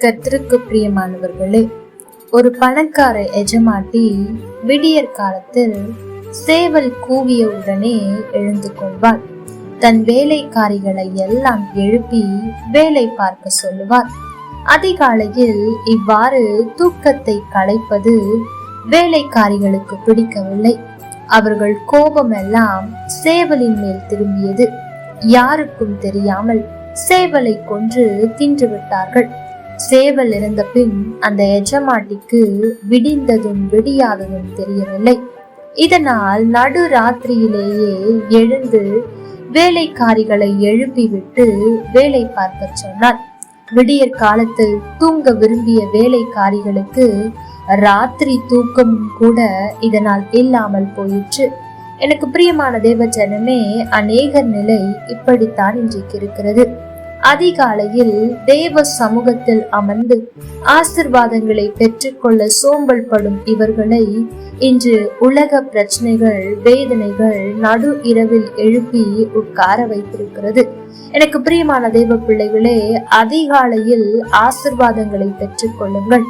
கத்திற்கு பிரியமானவர்களே ஒரு பணக்கார எஜமாட்டி விடியற் காலத்தில் சேவல் கூவிய உடனே எழுந்து கொள்வார். தன் வேலைக்காரிகளை எல்லாம் எழுப்பி வேலை பார்க்க சொல்லுவார். அதிகாலையில் இவ்வாறு தூக்கத்தை களைப்பது வேலைக்காரிகளுக்கு பிடிக்கவில்லை. அவர்கள் கோபம் எல்லாம் சேவலின் மேல் திரும்பியது. யாருக்கும் தெரியாமல் சேவலை கொன்று தின்று விட்டார்கள். சேவல் இறந்த பின் அந்த எஜமாட்டிக்கு விடிந்ததும் விடியாததும் தெரியவில்லை. இதனால் நடு ராத்திரியிலேயே எழுந்து வேலைக்காரிகளை எழுப்பிவிட்டு வேலை பார்க்க சொன்னார் விடியற் காலத்தில் தூங்க விரும்பிய வேலைக்காரிகளுக்கு ராத்திரி தூக்கமும் கூட இதனால் இல்லாமல் போயிற்று. எனக்கு பிரியமான தேவச்சனமே அநேகர் நிலை இப்படித்தான் இன்றைக்கு இருக்கிறது. அதிகாலையில் தேவ சமூகத்தில் அமர்ந்து ஆசிர்வாதங்களை பெற்றுக்கொள்ள சோம்பல் படும் இவர்களை இன்று உலக பிரச்சனைகள் வேதனைகள் நடு இரவில் எழுப்பி உட்கார வைத்திருக்கிறது. எனக்கு பிரியமான தெய்வ பிள்ளைகளே அதிகாலையில் ஆசிர்வாதங்களை பெற்றுக்கொள்ளுங்கள்.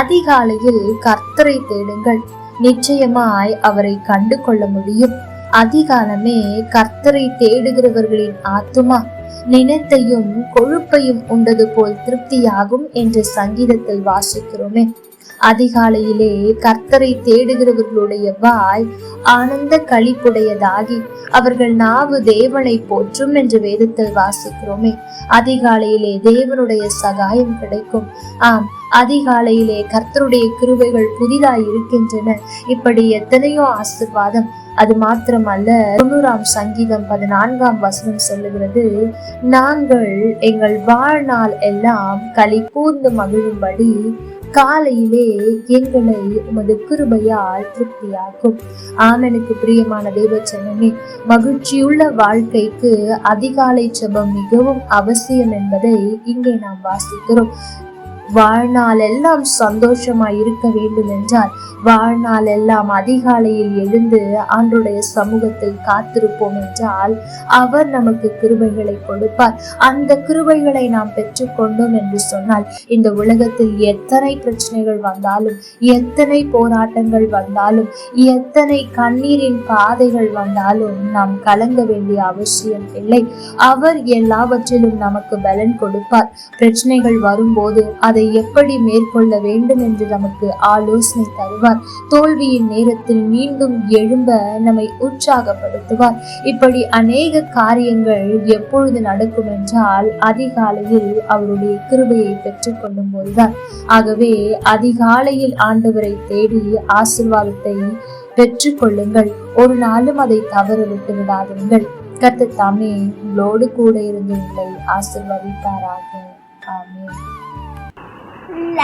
அதிகாலையில் கர்த்தரை தேடுங்கள். நிச்சயமாய் அவரை கண்டு கொள்ள முடியும். அதிகாலமே கர்த்தரை தேடுகிறவர்களின் ஆத்துமா நினைத்தையும் கொழுப்பையும் உண்டது போல் திருப்தியாகும் என்று சங்கீதத்தில் வாசிக்கிறோமே. அதிகாலையிலே கர்த்தரை தேடுகிறவர்களுடைய வாய் ஆனந்த களிப்புடையதாகி அவர்கள் நாவு தேவனை போற்றும் என்று வேதத்தில் வாசிக்கிறோமே. அதிகாலையிலே தேவனுடைய சகாயம் கிடைக்கும். ஆம் அதிகாலையிலே கர்த்தருடைய கிருவைகள் புதிதாய் இருக்கின்றன இப்படி எத்தனையோ ஆசிர்வாதம். அது மாத்திரமல்ல தொண்ணூறாம் சங்கீதம் பதினான்காம் வசனம் சொல்லுகிறது நாங்கள் எங்கள் வாழ்நாள் எல்லாம் களி கூர்ந்து மகிழும்படி காலையிலே எங்களை உமது கிருபையால் திருப்தியாக்கும். ஆமனுக்கு பிரியமான தேவச்சனமே மகிழ்ச்சியுள்ள வாழ்க்கைக்கு அதிகாலை ஜெபம் மிகவும் அவசியம் என்பதை இங்கே நாம் வாசிக்கிறோம். வாழ்நாள் எல்லாம் சந்தோஷமாய் இருக்க வேண்டும் என்றால் வாழ்நாள் எல்லாம் அதிகாலையில் எழுந்து ஆண்டுடைய சமூகத்தில் காத்திருப்போம் என்றால் அவர் நமக்கு கிருபைகளை கொடுப்பார். அந்த கிருபைகளை நாம் பெற்றுக்கொண்டோம் என்று சொன்னால் இந்த உலகத்தில் எத்தனை பிரச்சனைகள் வந்தாலும் எத்தனை போராட்டங்கள் வந்தாலும் எத்தனை கண்ணீரின் பாதைகள் வந்தாலும் நாம் கலங்க வேண்டிய அவசியம் இல்லை. அவர் எல்லாவற்றிலும் நமக்கு பலன் கொடுப்பார். பிரச்சனைகள் வரும்போது எப்படி மேற்கொள்ள வேண்டும் என்று நமக்கு ஆலோசனை தருவார். தோல்வியின் நேரத்தில் மீண்டும் எழும்ப நம்மை உற்சாகப்படுத்துவார். இப்படி அநேக காரியங்கள் எப்பொழுது நடக்கும் என்றால் அதிகாலையில் அவருடைய கிருபையை பெற்றுக்கொள்ளும் போதுதான் ஆகவே அதிகாலையில் ஆண்டவரை தேடி ஆசிர்வாதத்தை பெற்றுக்கொள்ளுங்கள் ஒரு நாளும் அதை தவற விட்டு விடாதீர்கள். கத்து தாமே உங்களோடு கூட இருந்து உங்களை ஆசிர்வதிப்பாராக. ஆமே